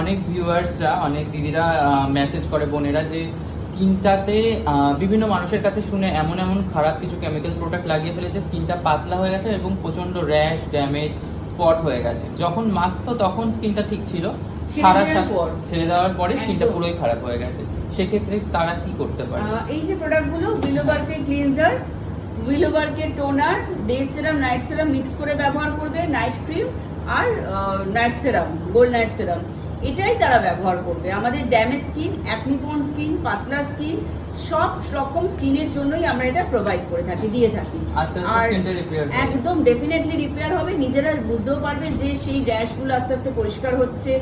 অনেক ভিউয়ার্সরা অনেক দিদিরা মেসেজ করে বোনেরা যে স্কিনটাতে বিভিন্ন মানুষের কাছে শুনে এমন এমন খারাপ কিছু কেমিক্যাল প্রোডাক্ট লাগিয়ে ফেলেছে স্কিনটা পাতলা হয়ে গেছে এবং প্রচণ্ড র্যাশ ড্যামেজ স্পট হয়ে গেছে। যখন মাখতো তখন স্কিনটা ঠিক ছিল ছেড়ে সারা দেওয়ার ছেড়ে দেওয়ার পরে স্কিনটা পুরোই খারাপ হয়ে গেছে। সেক্ষেত্রে তারা কি করতে পারে? এই যে প্রোডাক্টগুলো উইলোবার্কের cleanser উইলোবার্কের toner day serum night serum mix করে ব্যবহার করবে নাইট ক্রিম আর night serum gold night serum এটাই তারা ব্যবহার করবে। আমাদের damage skin acne prone skin পাতলা স্কিন সব রকম স্কিনের জন্যই আমরা এটা প্রোভাইড করে থাকি দিয়ে থাকি। আর একদম ডেফিনেটলি রিপেয়ার হবে। নিজেরা বুঝতেও পারবে যে সেই র্যাশগুলো আস্তে আস্তে পরিষ্কার হচ্ছে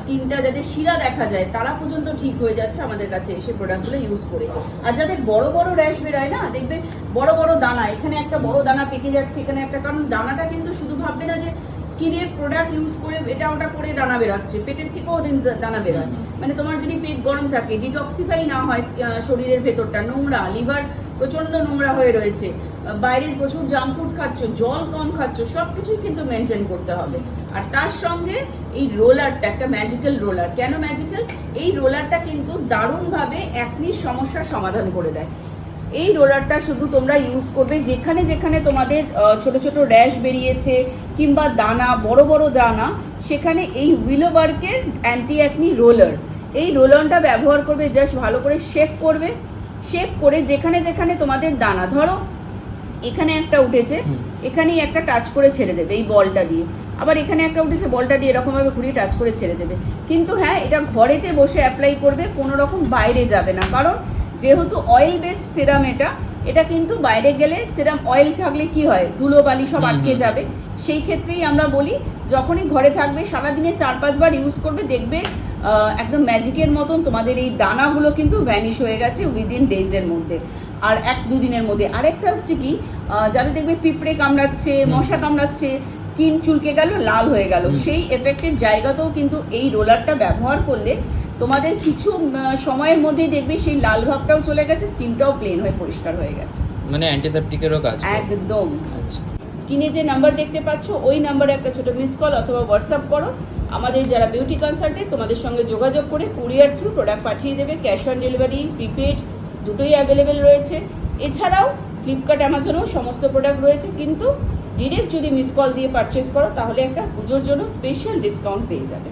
স্কিনটা যাদের শিরা দেখা যায় তারা পর্যন্ত ঠিক হয়ে যাচ্ছে আমাদের কাছে এসে প্রোডাক্টগুলো ইউজ করে। আর যাদের বড় বড় র্যাশ বেরোয় না দেখবে বড় বড় দানা এখানে একটা বড় দানা পেকে যাচ্ছে এখানে একটা কারণ দানাটা কিন্তু শুধু ভাববে না যে স্কিনের প্রোডাক্ট ইউজ করে এটা ওটা করে দানা বেরাচ্ছে। পেটের থেকেও দিন দানা বেরোয়। মানে তোমার যদি পেট গরম থাকে ডিটক্সিফাই না হয় শরীরের ভেতরটা নোংরা লিভার প্রচণ্ড নোংরা হয়ে রয়েছে বাইরের প্রচুর জাঙ্ক ফুড খাচ্ছ জল কম খাচ্ছ সবকিছুই কিন্তু মেনটেন করতে হবে। আর তার সঙ্গে এই রোলারটা একটা ম্যাজিক্যাল রোলার। কেন ম্যাজিক্যাল এই রোলারটা কিন্তু দারুণভাবে একনির সমস্যার সমাধান করে দেয়। এই রোলারটা শুধু তোমরা ইউজ করবে। যেখানে যেখানে তোমাদের ছোট ছোট র্যাশ বেরিয়েছে কিংবা দানা বড় বড় দানা সেখানে এই উইলোবার্কের অ্যান্টি অ্যাকনি রোলার এই রোলারটা ব্যবহার করবে জাস্ট ভালো করে শেক করবে। শেক করে যেখানে যেখানে তোমাদের দানা ধরো এখানে একটা উঠেছে এখানেই একটা টাচ করে ছেড়ে দেবে এই বলটা দিয়ে। আবার এখানে একটা উঠেছে বলটা দিয়ে এরকমভাবে ঘুরিয়ে টাচ করে ছেড়ে দেবে। কিন্তু হ্যাঁ এটা ঘরেতে বসে অ্যাপ্লাই করবে কোনো রকম বাইরে যাবে না। কারণ যেহেতু অয়েল বেস সিরাম এটা এটা কিন্তু বাইরে গেলে সেরাম অয়েল থাকলে কি হয়? ধুলো বালি সব আটকে যাবে। সেই ক্ষেত্রেই আমরা বলি যখনই ঘরে থাকবে সারাদিনে চার পাঁচবার ইউজ করবে দেখবে একদম ম্যাজিকের মতন তোমাদের এই দানাগুলো কিন্তু ভ্যানিশ হয়ে গেছে উইদিন ডেজের মধ্যে। আর এক দুদিনের মধ্যে। আরেকটা হচ্ছে কি যাদের দেখবে পিঁপড়ে কামড়াচ্ছে মশা কামড়াচ্ছে স্কিন চুলকে গেল লাল হয়ে গেল। সেই এফেক্টেড জায়গাতেও কিন্তু এই রোলারটা ব্যবহার করলে তোমাদের কিছু সময়ের মধ্যেই দেখবে সেই লাল ভাবটাও চলে গেছে স্কিনটাও প্লেন হয়ে পরিষ্কার হয়ে গেছে। মানে অ্যান্টিসেপটিকেরও কাজ একদম। আচ্ছা। স্ক্রিনে যে নাম্বার দেখতে পাচ্ছ ওই নাম্বারে একটা ছোট মিস কল অথবা হোয়াটসঅ্যাপ করো। আমাদের যারা বিউটি কনসাল্টেন্ট তোমাদের সঙ্গে যোগাযোগ করে কুরিয়ার থ্রু প্রোডাক্ট পাঠিয়ে দেবে ক্যাশ অন ডেলিভারি প্রিপেড দুটোই অ্যাভেলেবেল রয়েছে। এছাড়াও ফ্লিপকার্ট অ্যামাজনেও সমস্ত প্রোডাক্ট রয়েছে কিন্তু ডিরেক্ট যদি মিস কল দিয়ে পারচেস করো তাহলে একটা পুজোর জন্য স্পেশাল ডিসকাউন্ট পেয়ে যাবে।